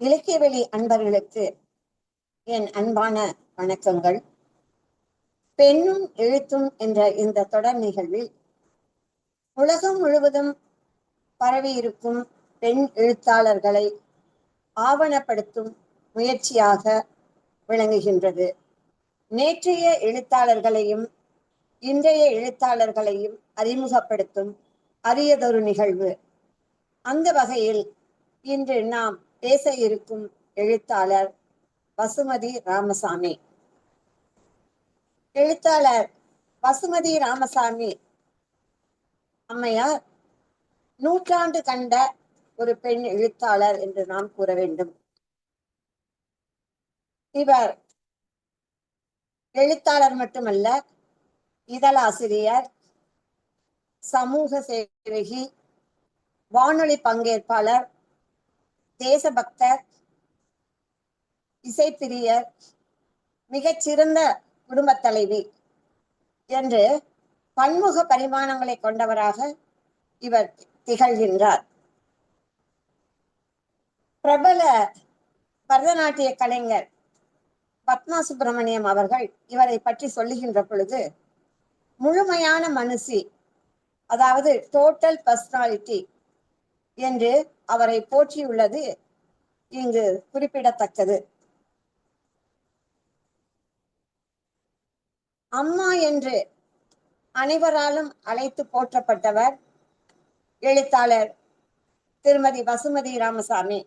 இலக்கியவெளி அன்பர்களுக்கு என் அன்பான வணக்கங்கள். பெண்ணும் எழுத்தும் என்ற இந்த தொடர் நிகழ்வில் உலகம் முழுவதும் பரவி இருக்கும் பெண் எழுத்தாளர்களை ஆவணப்படுத்தும் முயற்சியாக விளங்குகின்றது. நேற்றைய எழுத்தாளர்களையும் இன்றைய எழுத்தாளர்களையும் அறிமுகப்படுத்தும் அரியதொரு நிகழ்வு. அந்த வகையில் இன்று நாம் பேச இருக்கும் எழுத்தாளர் வசுமதி ராமசாமி. எழுத்தாளர் வசுமதி ராமசாமி அம்மையார் நூற்றாண்டு கண்ட ஒரு பெண் எழுத்தாளர் என்று நாம் கூற வேண்டும். இவர் எழுத்தாளர் மட்டுமல்ல இதழாசிரியர் சமூக சேவகி வானொலி பங்கேற்பாளர் தேசபக்தர் இசைப்பிரியர் மிகச்சிறந்த குடும்பத் தலைவி என்று பன்முக பரிமாணங்களை கொண்டவராக இவர் திகழ்கின்றார். பிரபல பரதநாட்டிய கலைஞர் பத்மா சுப்பிரமணியம் அவர்கள் இவரை பற்றி சொல்லுகின்ற பொழுது முழுமையான மனுஷி அதாவது டோட்டல் பர்சனாலிட்டி என்று அவரை போற்றியுள்ளது இங்கு குறிப்பிடத்தக்கது. அம்மா என்று அனைவராலும் அழைத்து போற்றப்பட்டவர் எழுத்தாளர் திருமதி வசுமதி ராமசாமி.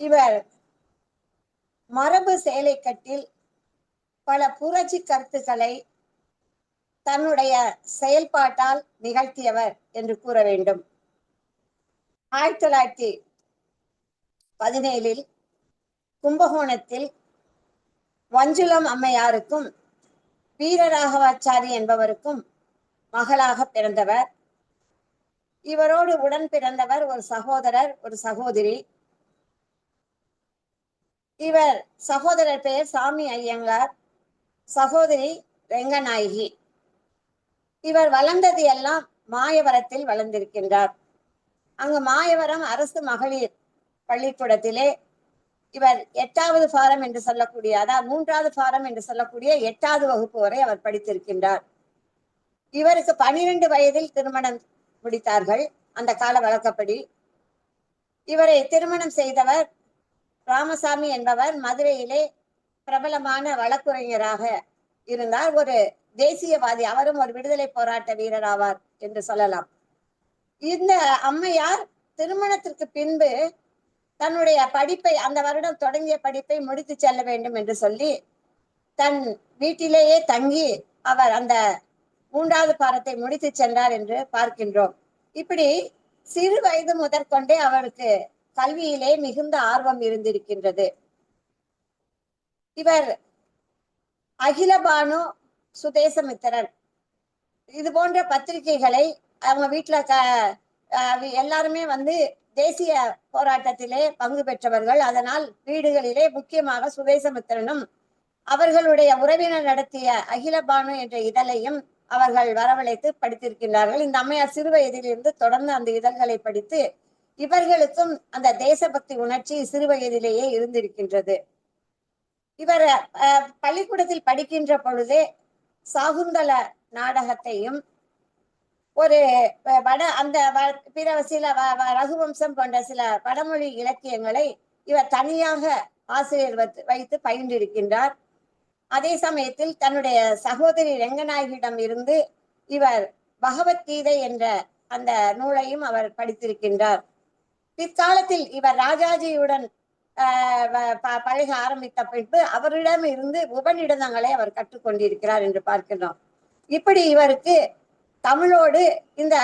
இவர் மரபு சேலைக்கட்டில் பல புரட்சி கருத்துக்களை தன்னுடைய செயல்பாட்டால் நிகழ்த்தியவர் என்று கூற வேண்டும். ஆயிரத்தி தொள்ளாயிரத்தி பதினேழில் கும்பகோணத்தில் வஞ்சுளம் அம்மையாருக்கும் வீரராகவாச்சாரி என்பவருக்கும் மகளாக பிறந்தவர். இவரோடு உடன் பிறந்தவர் ஒரு சகோதரர் ஒரு சகோதரி. இவர் சகோதரர் பெயர் சாமி ஐயங்கார் சகோதரி ரெங்கநாயகி. இவர் வளர்ந்தது எல்லாம் மாயவரத்தில் வளர்ந்திருக்கின்றார். அங்கு மாயவரம் அரசு மகளிர் பள்ளிக்கூடத்திலே இவர் எட்டாவது ஃபாரம் என்று சொல்லக்கூடிய அதாவது மூன்றாவது ஃபாரம் என்று சொல்லக்கூடிய எட்டாவது வகுப்பு வரை அவர் படித்திருக்கின்றார். இவருக்கு பனிரெண்டு வயதில் திருமணம் முடித்தார்கள் அந்த கால வழக்கப்படி. இவரை திருமணம் செய்தவர் ராமசாமி என்பவர் மதுரையிலே பிரபலமான வழக்குரைஞராக இருந்தார். ஒரு தேசியவாதி அவரும் ஒரு விடுதலை போராட்ட வீரர் ஆவார் என்று சொல்லலாம். இந்த அம்மையார் திருமணத்திற்கு பின்பு தன்னுடைய படிப்பை அந்த வருடம் தொடங்கிய படிப்பை முடித்து செல்ல வேண்டும் என்று சொல்லி தன் வீட்டிலேயே தங்கி அவர் அந்த மூன்றாவது பாரத்தை முடித்து சென்றார் என்று பார்க்கின்றோம். இப்படி சிறு வயது முதற்கொண்டே அவருக்கு கல்வியிலே மிகுந்த ஆர்வம் இருந்திருக்கின்றது. இவர் அகிலபானு சுதேசமித்திரன் இது போன்ற பத்திரிகைகளை அவங்க வீட்டுல க எல்லாருமே வந்து தேசிய போராட்டத்திலே பங்கு பெற்றவர்கள். அதனால் வீடுகளிலே முக்கியமாக சுதேசமித்திரனும் அவர்களுடைய உறவினர் நடத்திய அகிலபானு என்ற இதழையும் அவர்கள் வரவழைத்து படித்திருக்கின்றார்கள். இந்த அம்மையார் சிறு வயதிலிருந்து தொடர்ந்து அந்த இதழ்களை படித்து இவர்களுக்கும் அந்த தேசபக்தி உணர்ச்சி சிறு வயதிலேயே இருந்திருக்கின்றது. இவர் பள்ளிக்கூடத்தில் படிக்கின்ற பொழுதே சாகுந்தல நாடகத்தையும் ஒரு வட அந்த பிற சில ரகுவம்சம் போன்ற சில வடமொழி இலக்கியங்களை இவர் தனியாக ஆசிரியர் வைத்து பயின்றிருக்கின்றார். அதே சமயத்தில் தன்னுடைய சகோதரி ரெங்கநாயகியிடம் இருந்து இவர் பகவத்கீதை என்ற அந்த நூலையும் அவர் படித்திருக்கின்றார். பிற்காலத்தில் இவர் ராஜாஜியுடன் பழக ஆரம்பித்த பின்பு அவரிடம் இருந்து உபநிடதங்களை அவர் கற்றுக்கொண்டிருக்கிறார் என்று பார்க்கிறோம் இப்படி இவருக்கு தமிழோடு இந்த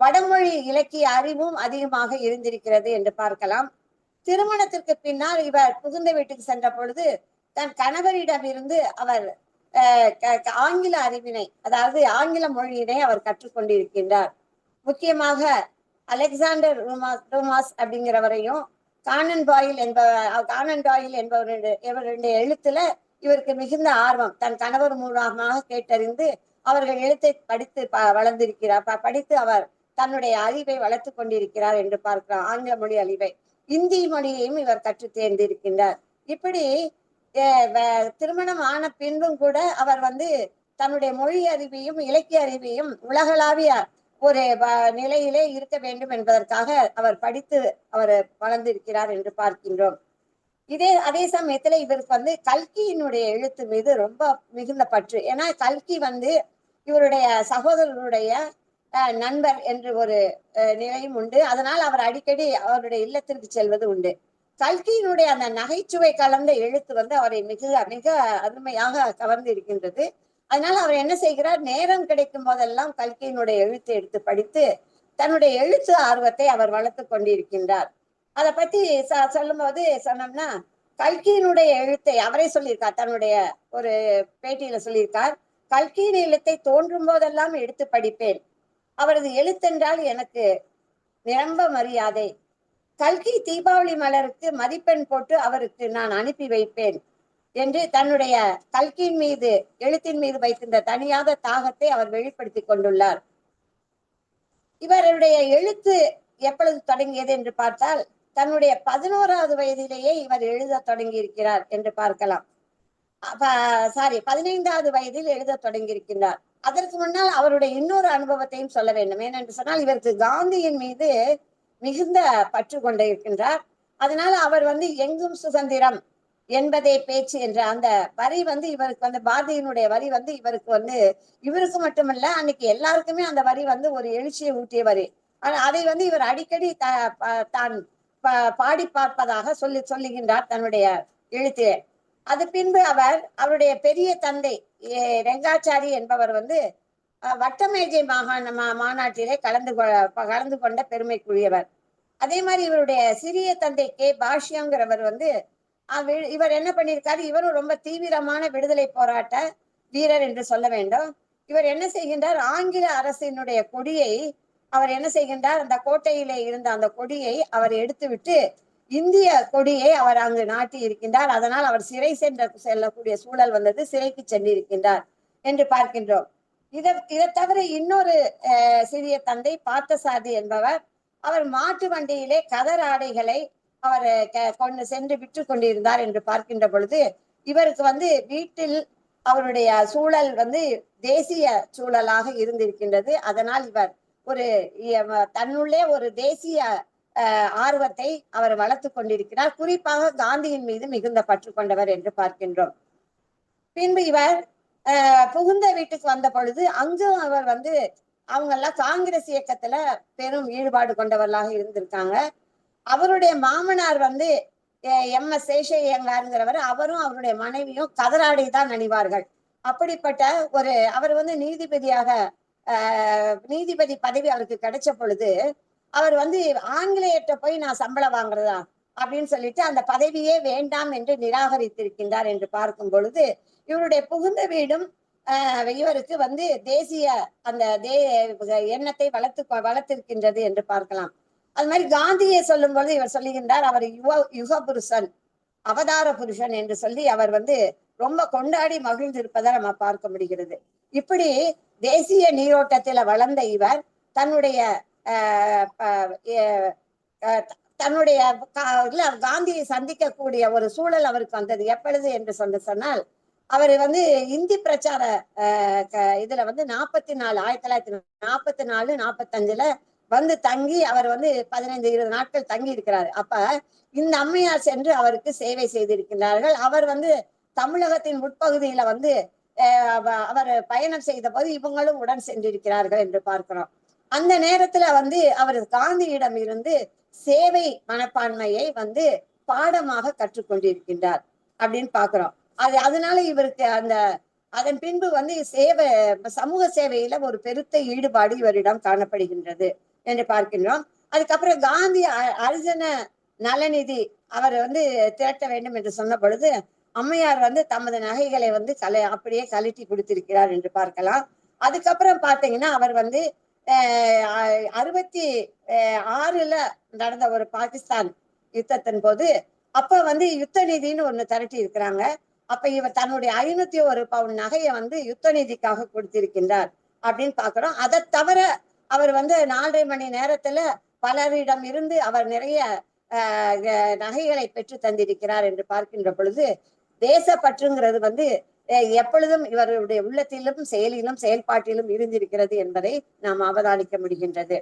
வடமொழி இலக்கிய அறிவும் அதிகமாக இருந்திருக்கிறது என்று பார்க்கலாம். திருமணத்திற்கு பின்னால் இவர் புகுந்த வீட்டுக்கு சென்ற பொழுது தன் கணவரிடம் இருந்து அவர் ஆங்கில அறிவினை அதாவது ஆங்கில மொழியினை அவர் கற்றுக்கொண்டிருக்கின்றார். முக்கியமாக அலெக்சாண்டர் ரூமாஸ் ரூமாஸ் அப்படிங்கிறவரையும் கானன் பாயில் என்பவர் கானன் பாயில் என்பவருடைய இவருடைய எழுத்துல இவருக்கு மிகுந்த ஆர்வம். தன் கணவர் மூலமாக கேட்டறிந்து அவர்கள் எழுத்தை படித்து வளர்ந்திருக்கிறார். படித்து அவர் தன்னுடைய அறிவை வளர்த்து கொண்டிருக்கிறார் என்று பார்க்கலாம். ஆங்கில மொழி அறிவை இந்தி மொழியையும் இவர் கற்று தேர்ந்திருக்கின்றார். இப்படி அஹ், வ- திருமணம் ஆன பின்பும் கூட அவர் வந்து தன்னுடைய மொழி அறிவையும் இலக்கிய அறிவையும் உலகளாவிய ஒரு வ- நிலையிலே இருக்க வேண்டும் என்பதற்காக அவர் படித்து அவர் வளர்ந்திருக்கிறார் என்று பார்க்கின்றோம். இதே அதே சமயத்துல இவருக்கு வந்து கல்கியினுடைய எழுத்து மீது ரொம்ப மிகுந்த பற்று. ஏன்னா கல்கி வந்து இவருடைய சகோதரருடைய நண்பர் என்று ஒரு நிலையும் உண்டு. அதனால் அவர் அடிக்கடி அவருடைய இல்லத்திற்கு செல்வது உண்டு. கல்கியினுடைய அந்த நகைச்சுவை கலந்த எழுத்து வந்து அவரை மிக மிக அருமையாக கவர்ந்து இருக்கின்றது அதனால அவர் என்ன செய்கிறார்? நேரம் கிடைக்கும் போதெல்லாம் கல்கியினுடைய எழுத்தை எடுத்து படித்து தன்னுடைய எழுத்து ஆர்வத்தை அவர் வளர்த்து கொண்டிருக்கின்றார். அதை பத்தி ச- சொல்லும்போது சொன்னோம்னா கல்கியினுடைய எழுத்தை அவரே சொல்லியிருக்கார் தன்னுடைய ஒரு பேட்டியில சொல்லியிருக்கார் கல்கியின் எழுத்தை தோன்றும் போதெல்லாம் எடுத்து படிப்பேன். அவரது எழுத்தென்றால் எனக்கு நிரம்ப மரியாதை. கல்கி தீபாவளி மலருக்கு மதிப்பெண் போட்டு அவருக்கு நான் அனுப்பி வைப்பேன் என்று தன்னுடைய கல்கியின் மீது எழுத்தின் மீது வைத்திருந்த தனியாத தாகத்தை அவர் வெளிப்படுத்தி கொண்டுள்ளார். இவருடைய எழுத்து எப்பொழுது தொடங்கியது என்று பார்த்தால் தன்னுடைய பதினோராவது வயதிலேயே இவர் எழுத தொடங்கி இருக்கிறார் என்று பார்க்கலாம். சாரி பதினைந்தாவது வயதில் எழுத தொடங்கியிருக்கின்றார். அதற்கு முன்னால் அவருடைய இன்னொரு அனுபவத்தையும் சொல்ல வேண்டும். ஏனென்று சொன்னால் இவருக்கு காந்தியின் மீது மிகுந்த பற்று கொண்டிருக்கின்றார். அதனால அவர் வந்து எங்கும் சுதந்திரம் என்பதே பேச்சு என்ற அந்த வரி வந்து இவருக்கு வந்து பாரதியினுடைய வரி வந்து இவருக்கு வந்து இவருக்கு மட்டுமல்ல அன்னைக்கு எல்லாருக்குமே அந்த வரி வந்து ஒரு எழுச்சியை ஊட்டிய வரி. அதை வந்து இவர் அடிக்கடி த- தான் பாடி பார்ப்பதாக சொல்லி சொல்லுகின்றார் தன்னுடைய எழுத்திலே. அது பின்பு அவர் அவருடைய பெரிய தந்தை ரெங்காச்சாரி என்பவர் வந்து வட்டமேஜை மாகாண மா- மாநாட்டிலே கலந்து கொ- கலந்து கொண்ட பெருமைக்குரியவர். அதே மாதிரி இவருடைய சிறிய தந்தை கே. பாஷ்யங்கிறவர் வந்து இவர் என்ன பண்ணியிருக்காரு? இவரும் ரொம்ப தீவிரமான விடுதலை போராட்ட வீரர் என்று சொல்ல வேண்டும். இவர் என்ன செய்கின்றார்? ஆங்கில அரசினுடைய கொடியை அவர் என்ன செய்கின்றார்? அந்த கோட்டையிலே இருந்த அந்த கொடியை அவர் எடுத்துவிட்டு இந்திய கொடியை அவர் அங்கு நாட்டி இருக்கின்றார். அதனால் அவர் சிறை சென்ற செல்லக்கூடிய சூழல் வந்தது. சிறைக்கு சென்றிருக்கின்றார் என்று பார்க்கின்றோம். இதை இதை தவிர இன்னொரு சிறிய தந்தை பார்த்தசாரதி என்பவர் அவர் மாட்டு வண்டியிலே கதர் ஆடைகளை அவர் க- கொண்டு சென்று விற்று கொண்டிருந்தார் என்று பார்க்கின்ற பொழுது இவருக்கு வந்து வீட்டில் அவருடைய சூழல் வந்து தேசிய சூழலாக இருந்திருக்கின்றது. அதனால் இவர் ஒரு தன்னுள்ளே ஒரு தேசிய ஆர்வத்தை அவர் வளர்த்து கொண்டிருக்கிறார். குறிப்பாக காந்தியின் மீது மிகுந்த பற்று கொண்டவர் என்று பார்க்கின்றோம். பின்பு இவர் அஹ், புகுந்த வீட்டுக்கு வந்த பொழுது அங்கும் அவர் வந்து அவங்க எல்லாம் காங்கிரஸ் இயக்கத்துல பெரும் ஈடுபாடு கொண்டவர்களாக இருந்திருக்காங்க. அவருடைய மாமனார் வந்து எம். எஸ். சேஷையங்காருங்கிறவர் அவரும் அவருடைய மனைவியும் கதராடை தான் அணிவார்கள் அப்படிப்பட்ட ஒரு அவர் வந்து நீதிபதியாக நீதிபதி பதவி அவருக்கு கிடைச்ச பொழுது அவர் வந்து ஆங்கிலேயர்கிட்ட போய் நான் சம்பளம் வாங்குறதா அப்படின்னு சொல்லிட்டு அந்த பதவியே வேண்டாம் என்று நிராகரித்திருக்கின்றார் என்று பார்க்கும் பொழுது இவருடைய புகுந்த வீடும் இவருக்கு வந்து தேசிய அந்த தே எண்ணத்தை வளர்த்து வளர்த்திருக்கின்றது என்று பார்க்கலாம். அது மாதிரி காந்தியை சொல்லும் பொழுது இவர் சொல்லுகின்றார் அவர் யுவ யுக புருஷன் அவதார புருஷன் என்று சொல்லி அவர் வந்து ரொம்ப கொண்டாடி மகிழ்ந்திருப்பதை நம்ம பார்க்க முடிகிறது. இப்படி தேசிய நீரோட்டத்தில் வளர்ந்த இவர் தன்னுடைய ஆஹ், தன்னுடைய கா- இல்ல, காந்தியை சந்திக்கக்கூடிய ஒரு சூழல் அவருக்கு வந்தது. எப்பொழுது என்று சொன்ன சொன்னால் அவர் வந்து இந்தி பிரச்சார ஆஹ், இதுல வந்து நாற்பத்தி நாலு ஆயிரத்தி தொள்ளாயிரத்தி நாற்பத்தி நாலு நாற்பத்தஞ்சுல வந்து தங்கி அவர் வந்து பதினைந்து இருபது நாட்கள் தங்கி இருக்கிறார். அப்ப இந்த அம்மையார் சென்று அவருக்கு சேவை செய்திருக்கிறார்கள் அவர் வந்து தமிழகத்தின் உட்பகுதியில வந்து அவர் பயணம் செய்த போது இவங்களும் உடன் சென்றிருக்கிறார்கள் என்று பார்க்கிறோம். அந்த நேரத்துல வந்து அவர் காந்தியிடம் இருந்து சேவை மனப்பான்மையை வந்து பாடமாக கற்றுக்கொண்டிருக்கின்றார் அப்படின்னு பாக்குறோம் அது அதனால இவருக்கு அந்த அதன் பின்பு வந்து சேவை சமூக சேவையில ஒரு பெருத்த ஈடுபாடு இவரிடம் காணப்படுகின்றது என்று பார்க்கின்றோம். அதுக்கப்புறம் காந்தி அரிஜன நலநிதி அவர் வந்து திரட்ட வேண்டும் என்று சொன்ன பொழுது அம்மையார் வந்து தமது நகைகளை வந்து கலை அப்படியே கழட்டி கொடுத்திருக்கிறார் என்று பார்க்கலாம். அதுக்கப்புறம் பார்த்தீங்கன்னா அவர் வந்து அஹ், அறுபத்தி அஹ், ஆறுல நடந்த ஒரு பாகிஸ்தான் யுத்தத்தின் போது அப்ப வந்து யுத்த நிதின்னு ஒண்ணு திரட்டி இருக்கிறாங்க. அப்ப இவர் தன்னுடைய ஐநூத்தி ஒரு பவுன் நகையை வந்து யுத்த நிதிக்காக கொடுத்திருக்கின்றார் அப்படின்னு பாக்குறோம் அதை தவிர அவர் வந்து நாலரை மணி நேரத்துல பலரிடம் இருந்து அவர் நிறைய நகைகளை பெற்று தந்திருக்கிறார் என்று பார்க்கின்ற பொழுது தேசப்பற்றுங்கிறது வந்து எப்பொழுதும் இவருடைய உள்ளத்திலும் செயலிலும் செயல்பாட்டிலும் இருந்திருக்கிறது என்பதை நாம் அவதானிக்க முடிகின்றது.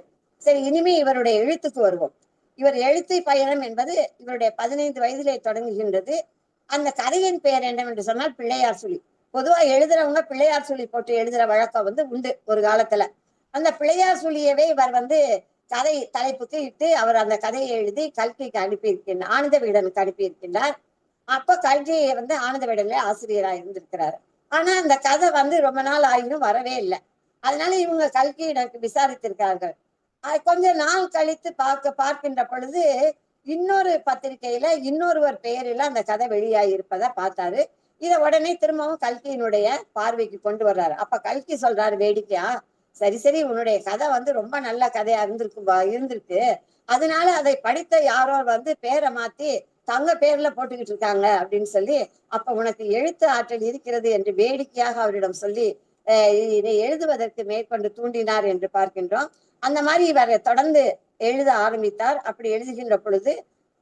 சரி இனிமே இவருடைய எழுத்துக்கு வருவோம். இவர் எழுத்து பயணம் என்பது இவருடைய பதினைந்து வயதிலே தொடங்குகின்றது. அந்த கதையின் பெயர் என்னவென்று சொன்னால் பிள்ளையார் சொல்லி பொதுவா எழுதுறவங்க பிள்ளையார் சொல்லி போட்டு எழுதுற வழக்கம் வந்து உண்டு ஒரு காலத்துல. அந்த பிள்ளையார் சொல்லியவே இவர் வந்து கதை தலைப்புக்கு இட்டு அவர் அந்த கதையை எழுதி கல்கிக்கு அனுப்பியிருக்கின்றார் ஆனந்த விகடனுக்கு அனுப்பியிருக்கின்றார். அப்ப கல்கி வந்து ஆனந்த விடல ஆசிரியரா இருந்திருக்கிறாரு. ஆனா அந்த கதை வந்து ரொம்ப நாள் ஆகியும் வரவே இல்லை. அதனால இவங்க கல்கியிடம் விசாரித்திருக்கார்கள். அது கொஞ்ச நாள் கழித்து பார்க்க பார்க்கின்ற பொழுது இன்னொரு பத்திரிகையில இன்னொருவர் பெயரில் அந்த கதை வெளியாகி இருப்பதை பார்த்தாரு. இதை உடனே திரும்பவும் கல்கியினுடைய பார்வைக்கு கொண்டு வர்றாரு. அப்ப கல்கி சொல்றாரு வேடிக்கையா சரி சரி உன்னுடைய கதை வந்து ரொம்ப நல்ல கதையா இருந்திருக்கு இருந்திருக்கு. அதனால அதை படித்த யாரோ வந்து பேரை மாத்தி தங்க பேர்ல போட்டுக்கிட்டு இருக்காங்க அப்படின்னு சொல்லி அப்ப உனக்கு எழுத்து ஆற்றல் இருக்கிறது என்று வேடிக்கையாக அவரிடம் சொல்லி இதை எழுதுவதற்கு மேற்கொண்டு தூண்டினார் என்று பார்க்கின்றோம். அந்த மாதிரி இவர் தொடர்ந்து எழுத ஆரம்பித்தார். அப்படி எழுதுகின்ற பொழுது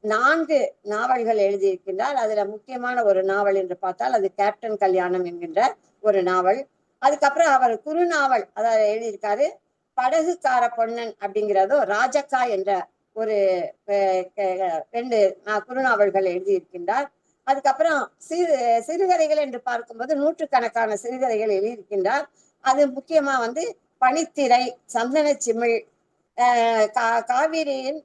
நான்கு நாவல்கள் எழுதியிருக்கின்றார். அதுல முக்கியமான ஒரு நாவல் என்று பார்த்தால் அது கேப்டன் கல்யாணம் என்கின்ற ஒரு நாவல். அதுக்கப்புறம் அவர் குறுநாவல் அதாவது எழுதியிருக்காரு படகுக்கார பொன்னன் அப்படிங்கிறதும் ராஜக்கா என்ற ஒரு ரெண்டு குறுநாவல்கள் எழுதியிருக்கின்றார். அதுக்கப்புறம் சிறு சிறுகதைகள் என்று பார்க்கும்போது நூற்றுக்கணக்கான சிறுகதைகள் எழுதியிருக்கின்றார். அது முக்கியமா வந்து பனித்திரை சந்தன சிமிழ் காவிரியின்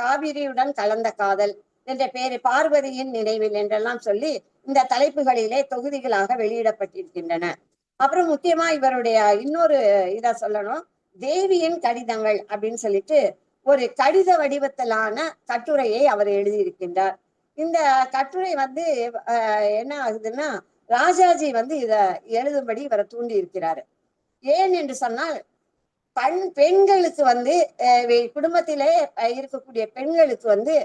காவிரியுடன் கலந்த காதல் என்ற பேரு பார்வதியின் நினைவில் என்றெல்லாம் சொல்லி இந்த தலைப்புகளிலே தொகுதிகளாக வெளியிடப்பட்டிருக்கின்றன. அப்புறம் முக்கியமா இவருடைய இன்னொரு இதை சொல்லணும். தேவியின் கடிதங்கள் அப்படின்னு சொல்லிட்டு ஒரு கடித வடிவத்திலான கட்டுரையை அவர் எழுதியிருக்கின்றார். இந்த கட்டுரை வந்து என்ன ஆகுதுன்னா ராஜாஜி வந்து இத எழுதும்படி இவரை தூண்டி இருக்கிறாரு ஏன் என்று சொன்னால் பண் பெண்களுக்கு வந்து குடும்பத்திலே இருக்கக்கூடிய பெண்களுக்கு வந்து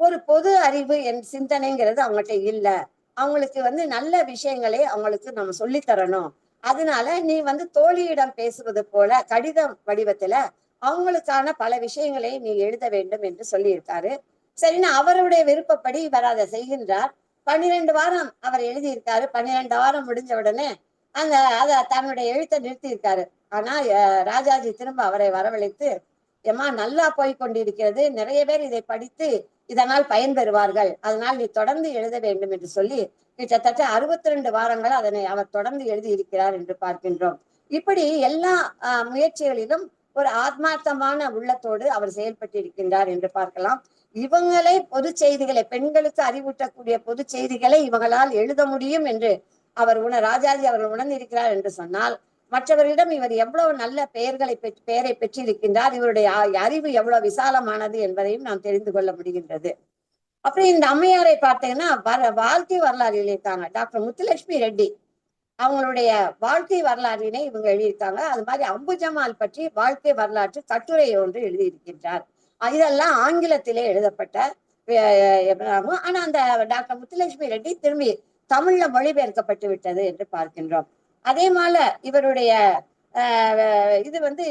ஒரு பொது அறிவு என் சிந்தனைங்கிறது அவங்ககிட்ட இல்ல. அவங்களுக்கு வந்து நல்ல விஷயங்களை அவங்களுக்கு நம்ம சொல்லித்தரணும். அதனால நீ வந்து தோழியிடம் பேசுவது போல கடிதம் வடிவத்துல அவங்களுக்கான பல விஷயங்களை நீ எழுத வேண்டும் என்று சொல்லியிருக்காரு. சரின்னா அவருடைய விருப்பப்படி இவர் அதை செய்கின்றார். பன்னிரெண்டு வாரம் அவர் எழுதியிருக்காரு. பன்னிரெண்டு வாரம் முடிஞ்ச உடனே அந்த அதை தன்னுடைய எழுத்தை நிறுத்தியிருக்காரு. ஆனா ராஜாஜி திரும்ப அவரை வரவழைத்து ஏமா நல்லா போய் கொண்டிருக்கிறது. நிறைய பேர் இதை படித்து இதனால் பயன்பெறுவார்கள். அதனால் நீ தொடர்ந்து எழுத வேண்டும் என்று சொல்லி கிட்டத்தட்ட அறுபத்தி ரெண்டு வாரங்கள் அதனை அவர் தொடர்ந்து எழுதி இருக்கிறார் என்று பார்க்கின்றோம். இப்படி எல்லா முயற்சிகளிலும் ஒரு ஆத்மார்த்தமான உள்ளத்தோடு அவர் செயல்பட்டு இருக்கின்றார் என்று பார்க்கலாம். இவங்களே பொது செய்திகளை பெண்களுக்கு அறிவூட்டக்கூடிய பொது செய்திகளை இவங்களால் எழுத முடியும் என்று அவர் உண ராஜாஜி அவர் உணர்ந்திருக்கிறார் என்று சொன்னால் மற்றவரிடம் இவர் எவ்வளவு நல்ல பெயர்களை பெற்று பெயரை பெற்றிருக்கின்றார் இவருடைய அறிவு எவ்வளவு விசாலமானது என்பதையும் நாம் தெரிந்து கொள்ள முடிகின்றது. அப்புறம் இந்த அம்மையாரை பார்த்தீங்கன்னா வர வாழ்க்கை வரலாறு எழுதியிருக்காங்க டாக்டர் முத்துலட்சுமி ரெட்டி. அவங்களுடைய வாழ்க்கை வரலாறினை இவங்க எழுதியிருக்காங்க. அது மாதிரி அம்புஜமால் பற்றி வாழ்க்கை வரலாற்று கட்டுரை ஒன்று எழுதியிருக்கின்றார். இதெல்லாம் ஆங்கிலத்திலே எழுதப்பட்ட ஆனா அந்த டாக்டர் முத்துலட்சுமி ரெட்டி திரும்பி தமிழ்ல மொழிபெயர்க்கப்பட்டு விட்டது என்று பார்க்கின்றோம். அதே போல இவருடைய அஹ், இது வந்து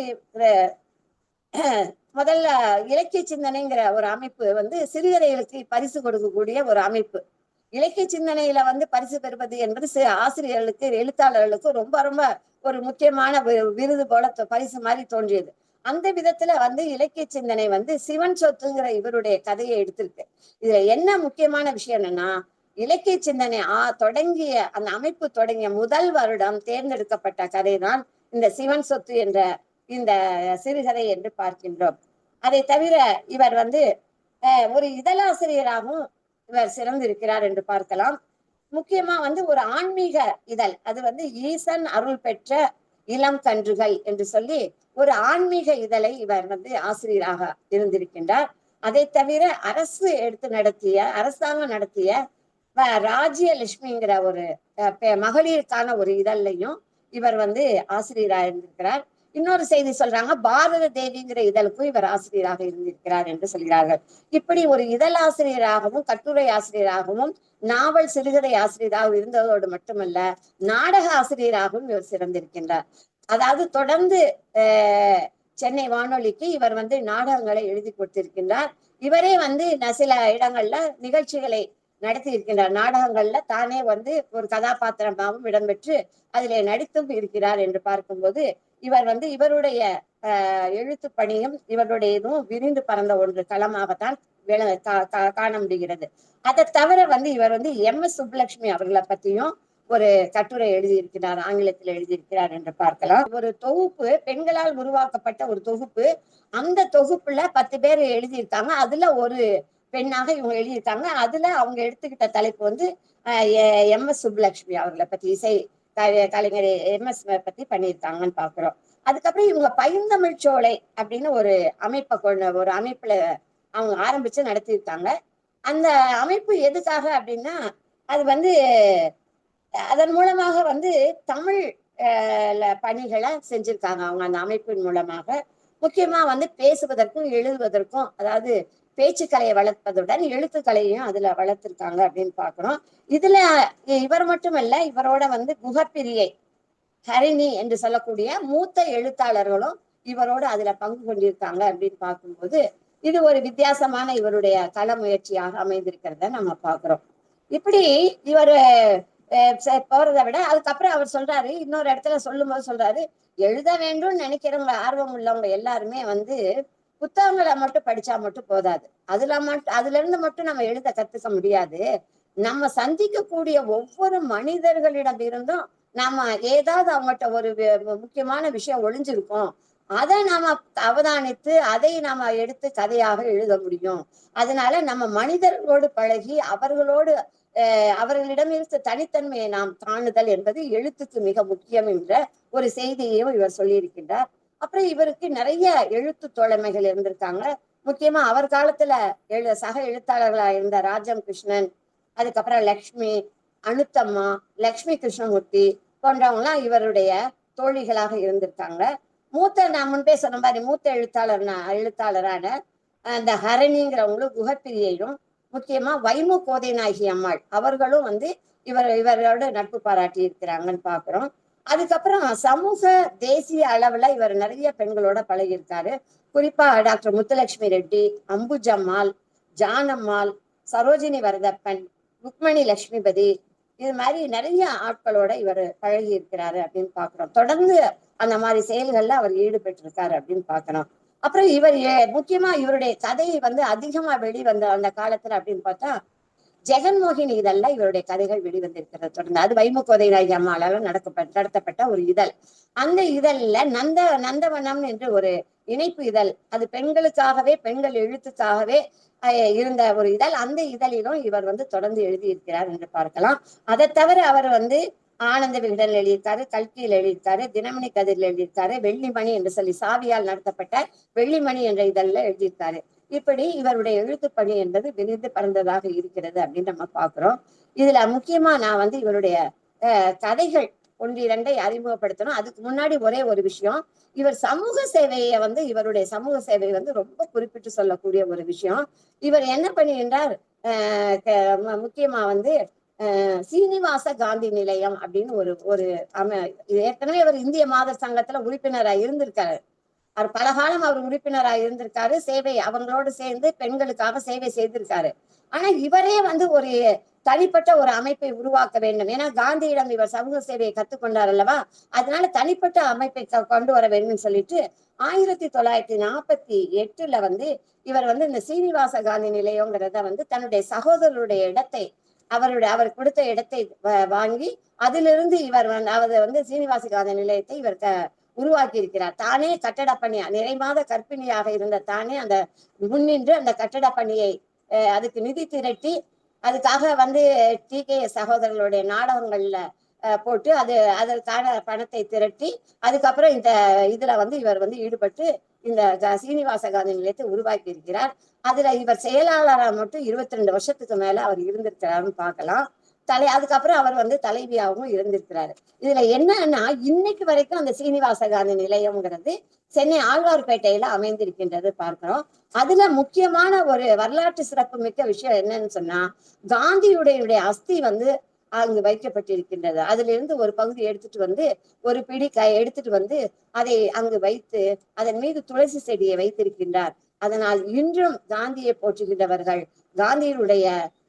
முதல்ல இலக்கிய சிந்தனைங்கிற ஒரு அமைப்பு வந்து சிறுகதைகளுக்கு பரிசு கொடுக்கக்கூடிய ஒரு அமைப்பு. இலக்கிய சிந்தனையில வந்து பரிசு பெறுவது என்பது ஆசிரியர்களுக்கு எழுத்தாளர்களுக்கு ரொம்ப ரொம்ப ஒரு முக்கியமான விருது போல பரிசு மாதிரி தோன்றியது. அந்த விதத்துல வந்து இலக்கிய சிந்தனை வந்து சிவன் சொத்துங்கிற இவருடைய கதையை எடுத்திருக்கு. இதுல என்ன முக்கியமான விஷயம் என்னன்னா இலக்கிய சிந்தனை ஆ தொடங்கிய அந்த அமைப்பு தொடங்கிய முதல் வருடம் தேர்ந்தெடுக்கப்பட்ட கதைதான் இந்த சிவன் சொத்து என்ற இந்த சிறுகதை என்று பார்க்கின்றோம். அதை தவிர இவர் வந்து அஹ், ஒரு இதழாசிரியராகவும் இவர் சிறந்திருக்கிறார் என்று பார்க்கலாம். முக்கியமா வந்து ஒரு ஆன்மீக இதழ். அது வந்து ஈசன் அருள் பெற்ற இளம் கன்றுகள் என்று சொல்லி ஒரு ஆன்மீக இதழை இவர் வந்து ஆசிரியராக இருந்திருக்கின்றார். அதை தவிர அரசு எடுத்து நடத்திய அரசாங்கம் நடத்திய ராஜ்யலட்சுமிங்கிற ஒரு மகளிருக்கான ஒரு இதழையும் இவர் வந்து ஆசிரியராக இருந்திருக்கிறார். இன்னொரு செய்தி சொல்றாங்க பாரத தேவிங்கிற இதழுக்கும் இவர் ஆசிரியராக இருந்திருக்கிறார் என்று சொல்கிறார்கள். இப்படி ஒரு இதழாசிரியராகவும் கட்டுரை ஆசிரியராகவும் நாவல் சிறுகதை ஆசிரியராகவும் இருந்ததோடு மட்டுமல்ல நாடக ஆசிரியராகவும் இவர் சிறந்திருக்கின்றார். அதாவது தொடர்ந்து சென்னை வானொலிக்கு இவர் வந்து நாடகங்களை எழுதி கொடுத்திருக்கின்றார். இவரே வந்து சில இடங்கள்ல நிகழ்ச்சிகளை நடத்தி இருக்கின்றார் நாடகங்கள்ல தானே வந்து ஒரு கதாபாத்திரமாகவும் இடம்பெற்று அதிலே நடித்தும் இருக்கிறார் என்று பார்க்கும்போது இவர் வந்து இவருடைய எழுத்து பணியும் இவருடைய இதுவும் விரிந்து பறந்த ஒன்று களமாகத்தான் காண முடிகிறது அதை தவிர வந்து இவர் வந்து எம். எஸ். சுப்புலட்சுமி அவர்களை பத்தியும் ஒரு கட்டுரை எழுதியிருக்கிறார் ஆங்கிலத்தில் எழுதியிருக்கிறார் என்று பார்க்கலாம். ஒரு தொகுப்பு பெண்களால் உருவாக்கப்பட்ட ஒரு தொகுப்பு அந்த தொகுப்புல பத்து பேர் எழுதியிருக்காங்க. அதுல ஒரு பெண்ணாக இவங்க எழுதியிருக்காங்க. அதுல அவங்க எடுத்துக்கிட்ட தலைப்பு வந்து எம். எஸ். சுப்புலட்சுமி அவர்களை பத்தி இசை கலைஞர் எம்எஸ் பத்தி பண்ணியிருக்காங்கன்னு பாக்குறோம். அதுக்கப்புறம் இவங்க பைந்தமிழ் சோலை அப்படின்னு ஒரு அமைப்பை கொண்ட ஒரு அமைப்புல அவங்க ஆரம்பிச்சு நடத்தியிருக்காங்க. அந்த அமைப்பு எதுக்காக அப்படின்னா அது வந்து அதன் மூலமாக வந்து தமிழ் பணிகளை செஞ்சிருக்காங்க அவங்க அந்த அமைப்பின் மூலமாக. முக்கியமா வந்து பேசுவதற்கும் எழுதுவதற்கும் அதாவது பேச்சுக்கலையை வளர்ப்பதுடன் எழுத்துக்கலையும் அதுல வளர்த்துருக்காங்க அப்படின்னு பாக்குறோம் இதுல இவர் மட்டுமல்ல இவரோட வந்து குகப்பிரியை ஹரிணி என்று சொல்லக்கூடிய மூத்த எழுத்தாளர்களும் இவரோட அதுல பங்கு கொண்டிருக்காங்க அப்படின்னு பார்க்கும்போது இது ஒரு வித்தியாசமான இவருடைய கள முயற்சியாக அமைந்திருக்கிறத நம்ம பாக்குறோம் இப்படி இவர் போறதை விட அதுக்கப்புறம் அவர் சொல்றாரு இன்னொரு இடத்துல சொல்லும் போது சொல்றாரு எழுத வேண்டும்னு நினைக்கிறவங்க ஆர்வம் உள்ளவங்க எல்லாருமே வந்து புத்தகங்களை மட்டும் படிச்சா மட்டும் போதாது. அதுல மட்டும் அதுல இருந்து மட்டும் நம்ம எழுத கத்துக்க முடியாது. நம்ம சந்திக்கக்கூடிய ஒவ்வொரு மனிதர்களிடம் இருந்தும் நாம ஏதாவது அவங்ககிட்ட ஒரு முக்கியமான விஷயம் ஒளிஞ்சிருக்கும். அதை நாம அவதானித்து அதை நாம எடுத்து கதையாக எழுத முடியும். அதனால நம்ம மனிதர்களோடு பழகி அவர்களோடு அவர்களிடம் இருந்து தனித்தன்மையை நாம் காணுதல் என்பது எழுத்துக்கு மிக முக்கியம் என்ற ஒரு செய்தியையும் இவர் சொல்லியிருக்கின்றார். அப்புறம் இவருக்கு நிறைய எழுத்து தோழமைகள் இருந்திருக்காங்க. முக்கியமா அவர் காலத்துல எழு சக எழுத்தாளர்களா இருந்த ராஜம் கிருஷ்ணன் அதுக்கப்புறம் லக்ஷ்மி அனுத்தம்மா லக்ஷ்மி கிருஷ்ணமூர்த்தி போன்றவங்களாம் இவருடைய தோழிகளாக இருந்திருக்காங்க. மூத்த நான் முன்பே சொன்ன மாதிரி மூத்த எழுத்தாளர் எழுத்தாளரான அந்த ஹரணிங்கிறவங்களும் குகப்பிரியையும் முக்கியமா வைமு கோதைநாயகி அம்மாள். அவர்களும் வந்து இவர் இவரோட நட்பு பாராட்டி இருக்கிறாங்கன்னு பாக்குறோம். அதுக்கப்புறம் சமூக தேசிய அளவுல இவர் நிறைய பெண்களோட பழகியிருக்காரு. குறிப்பா டாக்டர் முத்துலட்சுமி ரெட்டி அம்புஜம்மாள் ஜானம்மாள் சரோஜினி வரதப்பன் ருக்மணி லட்சுமிபதி இது மாதிரி நிறைய ஆட்களோட இவர் பழகி இருக்கிறாரு அப்படின்னு பாக்குறோம். தொடர்ந்து அந்த மாதிரி செயல்கள்ல அவர் ஈடுபட்டிருக்காரு அப்படின்னு பாக்குறோம். அப்புறம் இவர் ஏ- முக்கியமா இவருடைய கதை வந்து அதிகமா வெளிவந்த அந்த காலத்துல அப்படின்னு பார்த்தா ஜெகன்மோகினி இதழ்ல இவருடைய கதைகள் வெளிவந்திருக்கிறது. தொடர்ந்து அது வைமுகோதை ராஜி அம்மாவால நடக்கப்பட்ட நடத்தப்பட்ட ஒரு இதழ். அந்த இதழ்ல நந்த நந்தவனம் என்று ஒரு இணைப்பு இதழ். அது பெண்களுக்காகவே பெண்கள் எழுத்துக்காகவே அஹ், இருந்த ஒரு இதழ். அந்த இதழிலும் இவர் வந்து தொடர்ந்து எழுதியிருக்கிறார் என்று பார்க்கலாம். அதை தவிர அவர் வந்து ஆனந்த விகடன் எழுதியிருக்காரு கல்கியில் எழுதியிருக்காரு தினமணி கதிரில் எழுதியிருக்காரு வெள்ளிமணி என்று சொல்லி சாவியால் நடத்தப்பட்ட வெள்ளிமணி என்ற இதழ்ல எழுதியிருக்காரு. இப்படி இவருடைய எழுத்து பணி என்பது விரிந்து பறந்ததாக இருக்கிறது அப்படின்னு நம்ம பாக்குறோம் இதுல முக்கியமா நான் வந்து இவருடைய அஹ், கதைகள் ஒன்றிரண்டை அறிமுகப்படுத்தணும். அதுக்கு முன்னாடி ஒரே ஒரு விஷயம். இவர் சமூக சேவையை வந்து இவருடைய சமூக சேவை வந்து ரொம்ப குறிப்பிட்டு சொல்லக்கூடிய ஒரு விஷயம். இவர் என்ன பண்ணுகின்றார் என்றார் முக்கியமா வந்து சீனிவாச காந்தி நிலையம் அப்படின்னு ஒரு ஒரு அம ஏற்கனவே அவர் இந்திய மாதர் சங்கத்துல உறுப்பினராக இருந்திருக்காரு. அவர் பலகாலம் அவர் உறுப்பினராக இருந்திருக்காரு. சேவை அவங்களோடு சேர்ந்து பெண்களுக்காக சேவை செய்திருக்காரு. ஆனா இவரே வந்து ஒரு தனிப்பட்ட ஒரு அமைப்பை உருவாக்க வேண்டும். ஏன்னா காந்தியிடம் இவர் சமூக சேவையை கத்துக்கொண்டார் அல்லவா? அதனால தனிப்பட்ட அமைப்பை கொண்டு வர வேண்டும் சொல்லிட்டு ஆயிரத்தி தொள்ளாயிரத்தி நாற்பத்தி எட்டுல வந்து இவர் வந்து இந்த சீனிவாச காந்தி நிலையங்கிறத வந்து தன்னுடைய சகோதரருடைய இடத்தை அவருடைய அவர் கொடுத்த இடத்தை வ- வாங்கி அதிலிருந்து இவர் அவர் வந்து சீனிவாச காந்தி நிலையத்தை இவர் உருவாக்கி இருக்கிறார் தானே கட்டட பணி நிறைமாத கற்பிணியாக இருந்த தானே அந்த முன்னின்று அந்த கட்டட பணியை அதுக்கு நிதி திரட்டி அதுக்காக வந்து டி. கே. சகோதரர்களுடைய நாடகங்கள்ல போட்டு அது அதற்கான பணத்தை திரட்டி அதுக்கப்புறம் இந்த இதுல வந்து இவர் வந்து ஈடுபட்டு இந்த சீனிவாச காந்தி நிலையத்தை உருவாக்கி இருக்கிறார் அதுல இவர் செயலாளராக மட்டும் இருபத்தி ரெண்டு வருஷத்துக்கு மேல அவர் இருந்திருக்கிறாருன்னு பார்க்கலாம். தலை அதுக்கப்புறம் அவர் வந்து தலைவியாகவும் இருந்திருக்கிறாரு. இதுல என்னன்னா இன்னைக்கு வரைக்கும் அந்த சீனிவாச காந்தி நிலையம்ங்கிறது சென்னை ஆழ்வார்பேட்டையில அமைந்திருக்கின்றது பார்க்கிறோம். அதுல முக்கியமான ஒரு வரலாற்று சிறப்பு மிக்க விஷயம் என்னன்னு சொன்னா காந்தியுடைய அஸ்தி வந்து அங்கு வைக்கப்பட்டிருக்கின்றது. அதுல இருந்து ஒரு பகுதி எடுத்துட்டு வந்து ஒரு பிடி க எடுத்துட்டு வந்து அதை அங்கு வைத்து அதன் மீது துளசி செடியை வைத்திருக்கின்றார். அதனால் இன்றும் காந்தியை போற்றுகின்றவர்கள் காந்தியினுடைய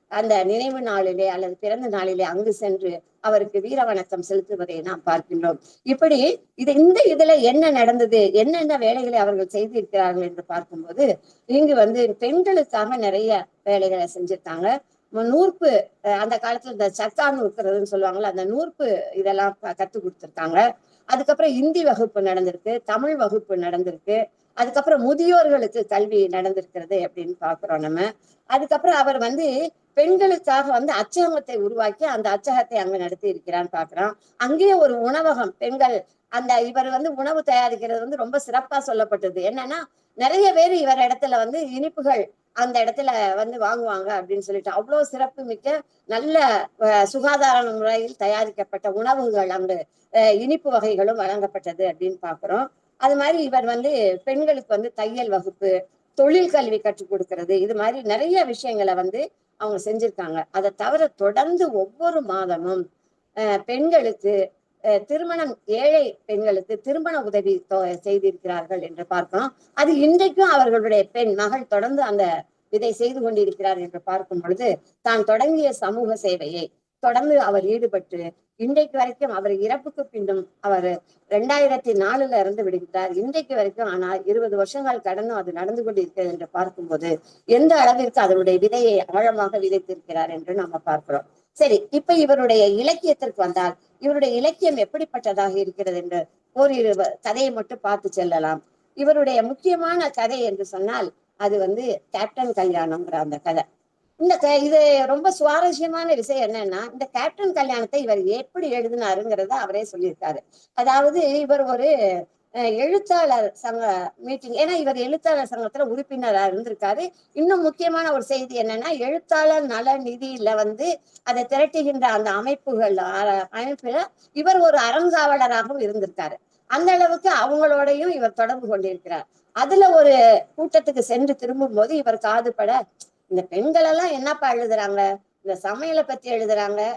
அந்த நினைவு நாளிலே அல்லது பிறந்த நாளிலே அங்கு சென்று அவருக்கு வீர வணக்கம் செலுத்துவதை நாம் பார்க்கின்றோம். இப்படி இது இந்த இதுல என்ன நடந்தது? என்னென்ன வேலைகளை அவர்கள் செய்திருக்கிறார்கள் என்று பார்க்கும்போது இங்கு வந்து பெண்களுக்காக நிறைய வேலைகளை செஞ்சிருக்காங்க. நூற்பு அந்த காலத்துல இந்த சத்தான் நூற்கிறதுன்னு சொல்லுவாங்கல்ல அந்த நூற்பு இதெல்லாம் ப- கொடுத்துருக்காங்க. அதுக்கப்புறம் இந்தி வகுப்பு நடந்திருக்கு தமிழ் வகுப்பு நடந்திருக்கு. அதுக்கப்புறம் முதியோர்களுக்கு கல்வி நடந்திருக்கிறது அப்படின்னு பாக்குறோம் நம்ம. அதுக்கப்புறம் அவர் வந்து பெண்களுக்காக வந்து அச்சகத்தை உருவாக்கி அந்த அச்சகத்தை அங்க நடத்தி இருக்கிறான்னு பாக்குறோம் அங்கேயே ஒரு உணவகம் பெண்கள் அந்த இவர் வந்து உணவு தயாரிக்கிறது வந்து ரொம்ப சிறப்பா சொல்லப்பட்டது. என்னன்னா நிறைய பேர் இவர் இடத்துல வந்து இனிப்புகள் அந்த இடத்துல வந்து வாங்குவாங்க அப்படின்னு சொல்லிட்டு அவ்வளவு சிறப்பு மிக்க நல்ல சுகாதார முறையில் தயாரிக்கப்பட்ட உணவுகள் அங்கு அஹ், இனிப்பு வகைகளும் வழங்கப்பட்டது அப்படின்னு பாக்குறோம் அது மாதிரி இவர் வந்து பெண்களுக்கு வந்து தையல் வகுப்பு தொழில் கல்வி கற்றுக் கொடுக்கறது இது மாதிரி நிறைய விஷயங்களை வந்து அவங்க செஞ்சிருக்காங்க. அதை தவிர தொடர்ந்து ஒவ்வொரு மாதமும் பெண்களுக்கு அஹ், திருமணம் ஏழை பெண்களுக்கு திருமண உதவி தொ- செய்திருக்கிறார்கள் என்று பார்க்கிறோம். அது இன்றைக்கும் அவர்களுடைய பெண் மகள் தொடர்ந்து அந்த இதை செய்து கொண்டிருக்கிறார் என்று பார்க்கும் பொழுது தான் தொடங்கிய சமூக சேவையை தொடர்ந்து அவர் ஈடுபட்டு இன்றைக்கு வரைக்கும் அவர் இறப்புக்கு பின்னும் அவர் ரெண்டாயிரத்தி நாலுல இருந்து விடுகிறார் இன்றைக்கு வரைக்கும் ஆனால் இருபது வருஷங்கள் கடந்தும் அது நடந்து கொண்டிருக்கிறது என்று பார்க்கும்போது எந்த அளவிற்கு அதனுடைய விதையை ஆழமாக விதைத்திருக்கிறார் என்று நாம பார்க்கிறோம். சரி இப்ப இவருடைய இலக்கியத்திற்கு வந்தால் இவருடைய இலக்கியம் எப்படிப்பட்டதாக இருக்கிறது என்று ஓரிரு கதையை மட்டும் பார்த்து செல்லலாம். இவருடைய முக்கியமான கதை என்று சொன்னால் அது வந்து கேப்டன் கல்யாணம்ங்கிற அந்த கதை. இந்த க இது ரொம்ப சுவாரஸ்யமான விஷயம் என்னன்னா இந்த கேப்டன் கல்யாணத்தை இவர் எப்படி எழுதினாருங்கிறத அவரே சொல்லியிருக்காரு. அதாவது இவர் ஒரு அஹ், எழுத்தாளர் சங்க மீட்டிங் ஏன்னா இவர் எழுத்தாளர் சங்கத்துல உறுப்பினரா இருந்திருக்காரு. இன்னும் முக்கியமான ஒரு செய்தி என்னன்னா எழுத்தாளர் நல நிதியில வந்து அதை திரட்டுகின்ற அந்த அமைப்புகள் அமைப்புல இவர் ஒரு அறங்காவலராகவும் இருந்திருக்காரு. அந்த அளவுக்கு அவங்களோடையும் இவர் தொடர்பு கொண்டிருக்கிறார். அதுல ஒரு கூட்டத்துக்கு சென்று திரும்பும் போது இவர் காதுபட இந்த பெண்கள் எல்லாம் என்னப்பா எழுதுறாங்க? இந்த சமையலை பத்தி எழுதுறாங்க.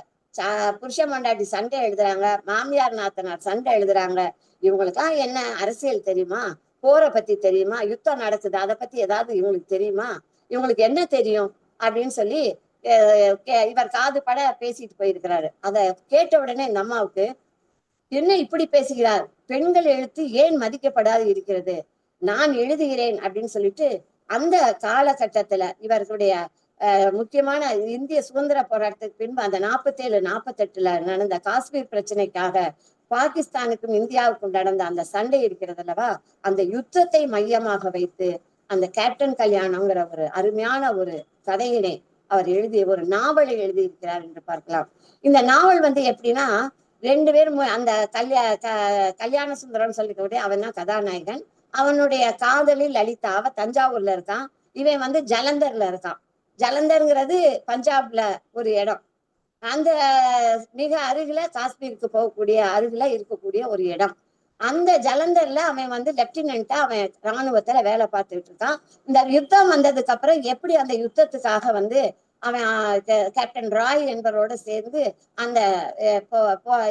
புருஷ மண்டாட்டி சண்டை எழுதுறாங்க. மாமியார் நாத்தனார் சண்டை எழுதுறாங்க. இவங்களுக்கெல்லாம் என்ன அரசியல் தெரியுமா? போரை பத்தி தெரியுமா? யுத்தம் நடக்குது. அதை பத்தி ஏதாவது இவங்களுக்கு தெரியுமா? இவங்களுக்கு என்ன தெரியும்? அப்படின்னு சொல்லி கே- இவர் காது பட பேசிட்டு போயிருக்கிறாரு. அதை கேட்ட உடனே இந்த அம்மாவுக்கு என்ன இப்படி பேசுகிறார்? பெண்கள் எழுத்து ஏன் மதிக்கப்படாது இருக்கிறது? நான் எழுதுகிறேன். அப்படின்னு சொல்லிட்டு அந்த காலகட்டத்துல இவர்களுடைய முக்கியமான இந்திய சுதந்திர போராட்டத்துக்கு பின்பு அந்த நாற்பத்தேழு நாற்பத்தெட்டுல நடந்த காஷ்மீர் பிரச்சனைக்காக பாகிஸ்தானுக்கும் இந்தியாவுக்கும் நடந்த அந்த சண்டை இருக்கிறது அல்லவா? அந்த யுத்தத்தை மையமாக வைத்து அந்த கேப்டன் கல்யாணம்ங்கிற ஒரு அருமையான ஒரு கதையினை அவர் எழுதிய ஒரு நாவலை எழுதியிருக்கிறார் என்று பார்க்கலாம். இந்த நாவல் வந்து எப்படின்னா ரெண்டு பேரும் அந்த கல்யா க- கல்யாண சுந்தரம் சொல்லிக்கூடிய அவன் தான் கதாநாயகன். அவனுடைய காதலில் லலிதா அவ தஞ்சாவூர்ல இருக்கான். இவன் வந்து ஜலந்தர்ல இருக்கான். ஜலந்தர்ங்கிறது பஞ்சாப்ல ஒரு இடம். அந்த மிக அருகில காஷ்மீருக்கு போகக்கூடிய அருகில இருக்கக்கூடிய ஒரு இடம். அந்த ஜலந்தர்ல அவன் வந்து லெப்டினண்டா அவன் ராணுவத்துல வேலை பார்த்துட்டு இருக்கான். இந்த யுத்தம் வந்ததுக்கு அப்புறம் எப்படி அந்த யுத்தத்துக்காக வந்து அவன் கேப்டன் ராய் என்பவரோட சேர்ந்து அந்த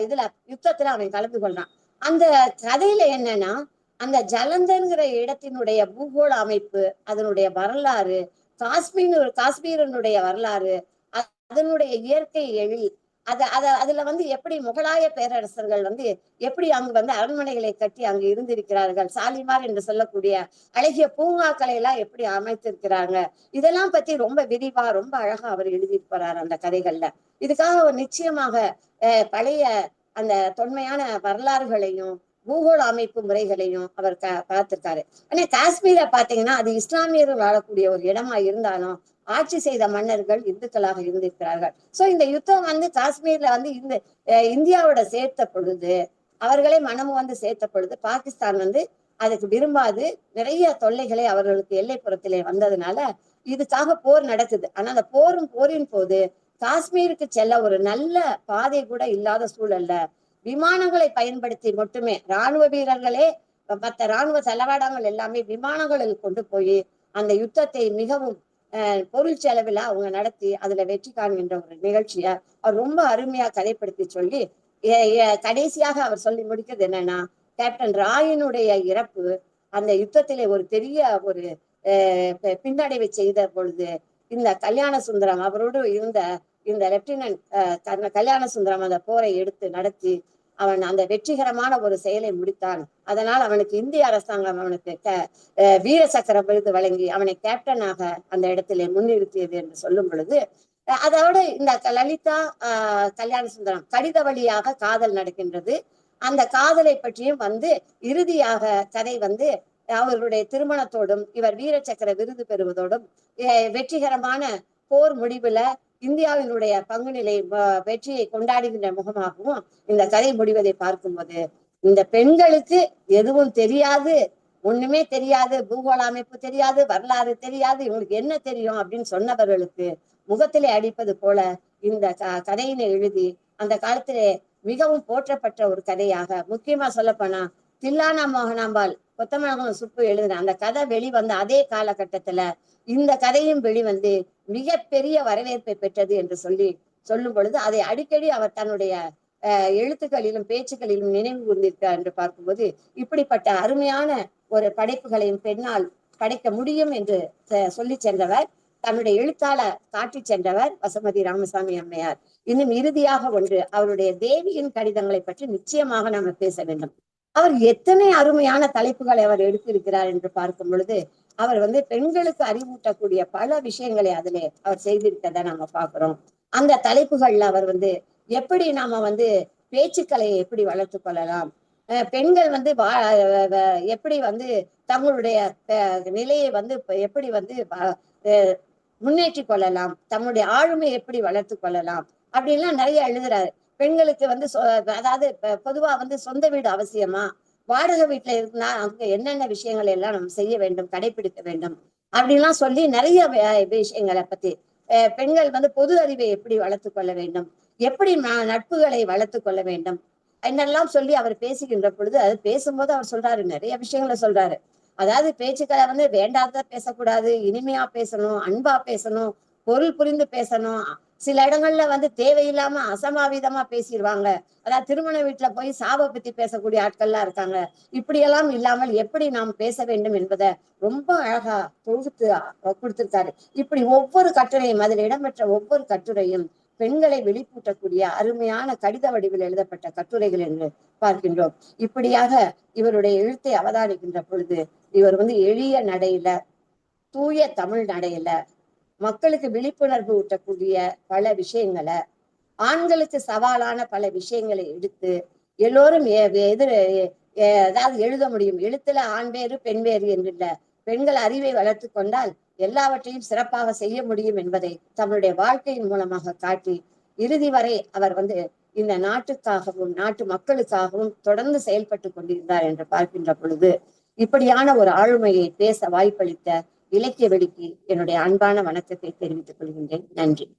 இதுல யுத்தத்துல அவன் கலந்து கொள்றான். அந்த கதையில என்னன்னா அந்த ஜலந்தர்ங்கிற இடத்தினுடைய பூகோள அமைப்பு அதனுடைய வரலாறு காஷ்மீர் காஷ்மீரனுடைய வரலாறு அதனுடைய இயற்கை எழில் அத அத அதுல வந்து எப்படி முகலாய பேரரசர்கள் வந்து எப்படி அங்கு வந்து அரண்மனைகளை கட்டி அங்கு இருந்திருக்கிறார்கள் சாலிமார் என்று சொல்லக்கூடிய அழகிய பூங்காக்களை எல்லாம் எப்படி அமைத்திருக்கிறாங்க இதெல்லாம் பத்தி ரொம்ப விரிவா ரொம்ப அழகா அவர் எழுதியிருப்பார் அந்த கதைகள்ல. இதுக்காக அவர் நிச்சயமாக அஹ், பழைய அந்த தொன்மையான வரலாறுகளையும் பூகோள அமைப்பு முறைகளையும் அவர் க பார்த்திருக்காரு ஆனா காஷ்மீரை பாத்தீங்கன்னா அது இஸ்லாமியர்கள் வாழக்கூடிய ஒரு இடமா இருந்தாலும் ஆட்சி செய்த மன்னர்கள் இந்துக்களாக இருந்திருக்கிறார்கள். சோ இந்த யுத்தம் வந்து காஷ்மீர்ல வந்து இந்த இந்தியாவோட சேர்த்த பொழுது அவர்களே மனமும் வந்து சேர்த்த பொழுது பாகிஸ்தான் வந்து அதுக்கு விரும்பாது. நிறைய தொல்லைகளை அவர்களுக்கு எல்லைப்புறத்திலே வந்ததுனால இதுக்காக போர் நடக்குது. ஆனா அந்த போரும் போரின் போது காஷ்மீருக்கு செல்ல ஒரு நல்ல பாதை கூட இல்லாத சூழல்ல விமானங்களை பயன்படுத்தி மட்டுமே ராணுவ வீரர்களே மற்ற ராணுவ தளவாடங்கள் எல்லாமே விமானங்களில் கொண்டு போய் அந்த யுத்தத்தை மிகவும் பொருள் செலவில் அவங்க நடத்தி அதுல வெற்றி காண்கின்ற ஒரு நிகழ்ச்சியை அவர் ரொம்ப அருமையா கதைப்படுத்தி சொல்லி கடைசியாக அவர் சொல்லி முடிக்கிறது என்னன்னா கேப்டன் ராயினுடைய இறப்பு அந்த யுத்தத்திலே ஒரு பெரிய ஒரு அஹ் பின்னடைவை செய்த பொழுது இந்த கல்யாண சுந்தரம் அவரோடு இருந்த இந்த லெப்டினன்ட் அஹ் கல்யாண சுந்தரம் அந்த போரை எடுத்து நடத்தி அவன் அந்த வெற்றிகரமான ஒரு செயலை முடித்தான். அதனால் அவனுக்கு இந்திய அரசாங்கம் அவனுக்கு வீர சக்கர விருது வழங்கி அவனை கேப்டனாக அந்த இடத்திலே முன்னிறுத்தியது என்று சொல்லும் பொழுது அதோட இந்த லலிதா கல்யாண சுந்தரம் கடித வழியாக காதல் நடக்கின்றது. அந்த காதலை பற்றியும் வந்து இறுதியாக கதை வந்து அவர்களுடைய திருமணத்தோடும் இவர் வீர சக்கர விருது பெறுவதோடும் வெற்றிகரமான போர் முடிவுல இந்தியாவினுடைய பங்கு நிலை வெற்றியை கொண்டாடுகின்ற முகமாகவும் இந்த கதை முடிவதை பார்க்கும்போது இந்த பெண்களுக்கு எதுவும் தெரியாது ஒண்ணுமே தெரியாது பூகோள அமைப்பு தெரியாது வரலாறு தெரியாது இவங்களுக்கு என்ன தெரியும் அப்படின்னு சொன்னவர்களுக்கு முகத்திலே அடிப்பது போல இந்த க- கதையினை எழுதி அந்த காலத்திலே மிகவும் போற்றப்பட்ட ஒரு கதையாக முக்கியமா சொல்லப்போனா தில்லானா மோகனாம்பாள் கொத்தமங்கலம் சுப்பு எழுதின அந்த கதை வெளிவந்த அதே காலகட்டத்துல இந்த கதையும் வெளிவந்து மிகப்பெரிய வரவேற்பை பெற்றது என்று சொல்லி சொல்லும் பொழுது அதை அடிக்கடி அவர் தன்னுடைய எழுத்துக்களிலும் பேச்சுக்களிலும் நினைவு கூர்ந்திருக்கிறார் என்று பார்க்கும்போது இப்படிப்பட்ட அருமையான ஒரு படைப்புகளையும் பெண்ணால் படைக்க முடியும் என்று சொல்லி சென்றவர். தன்னுடைய எழுத்தாள காட்டி சென்றவர் வசமதி ராமசாமி அம்மையார். இன்னும் இறுதியாக ஒன்று அவருடைய தேவியின் கடிதங்களை பற்றி நிச்சயமாக நாம பேச வேண்டும். அவர் எத்தனை அருமையான தலைப்புகளை அவர் எடுத்திருக்கிறார் என்று பார்க்கும் பொழுது அவர் வந்து பெண்களுக்கு அறிவூட்டக்கூடிய பல விஷயங்களை அதிலே அவர் செய்திருக்கதை நம்ம பாக்குறோம் அந்த தலைப்புகள்ல அவர் வந்து எப்படி நாம வந்து பேச்சுக்கலையை எப்படி வளர்த்து கொள்ளலாம்? அஹ் பெண்கள் வந்து எப்படி வந்து தங்களுடைய நிலையை வந்து எப்படி வந்து முன்னேற்றி கொள்ளலாம்? தம்முடைய ஆளுமை எப்படி வளர்த்து கொள்ளலாம்? அப்படின்லாம் நிறைய எழுதுறாரு. பெண்களுக்கு வந்து சொ- அதாவது பொதுவா வந்து சொந்த வீடு அவசியமா? வாடகை வீட்டுல இருந்தா அங்க என்னென்ன விஷயங்கள் எல்லாம் நம்ம செய்ய வேண்டும் கடைபிடிக்க வேண்டும்? அப்படிலாம் சொல்லி நிறைய விஷயங்களை பத்தி பெண்கள் வந்து பொது அறிவை எப்படி வளர்த்து கொள்ள வேண்டும்? எப்படி நட்புகளை வளர்த்து கொள்ள வேண்டும்? என்னெல்லாம் சொல்லி அவர் பேசுகின்ற பொழுது அது பேசும்போது அவர் சொல்றாரு நிறைய விஷயங்களை சொல்றாரு. அதாவது பேச்சுக்களை வந்து வேண்டாத பேசக்கூடாது இனிமையா பேசணும் அன்பா பேசணும் பொருள் புரிந்து பேசணும் சில இடங்கள்ல வந்து தேவையில்லாம அசமாவிதமா பேசிடுவாங்க அதாவது திருமண வீட்டுல போய் சாவை பத்தி பேசக்கூடிய ஆட்கள்லாம் இருக்காங்க. இப்படியெல்லாம் இல்லாமல் எப்படி நாம் பேச வேண்டும் என்பதை ரொம்ப அழகா தொகுத்து கொடுத்திருக்காரு. இப்படி ஒவ்வொரு கட்டுரையும் அதில் இடம்பெற்ற ஒவ்வொரு கட்டுரையும் பெண்களை வெளிப்பூட்டக்கூடிய அருமையான கடித வடிவில் எழுதப்பட்ட கட்டுரைகள் என்று பார்க்கின்றோம். இப்படியாக இவருடைய எழுத்தை அவதானிக்கின்ற பொழுது இவர் வந்து எளிய நடையில தூய தமிழ் நடையில மக்களுக்கு விழிப்புணர்வு ஊட்டக்கூடிய பல விஷயங்களை ஆண்களுக்கு சவாலான பல விஷயங்களை எடுத்து எல்லோரும் எதிர் எழுத முடியும். எழுத்துல ஆண் வேறு பெண் வேறு என்று இல்ல பெண்கள் அறிவை வளர்த்து கொண்டால் எல்லாவற்றையும் சிறப்பாக செய்ய முடியும் என்பதை தன்னுடைய வாழ்க்கையின் மூலமாக காட்டி இறுதி வரை அவர் வந்து இந்த நாட்டுக்காகவும் நாட்டு மக்களுக்காகவும் தொடர்ந்து செயல்பட்டு கொண்டிருந்தார் என்று பார்க்கின்ற பொழுது இப்படியான ஒரு ஆளுமையை பேச வாய்ப்பளித்த இலக்கிய வெடிக்கு என்னுடைய அன்பான வணக்கத்தை தெரிவித்துக் கொள்கின்றேன். நன்றி.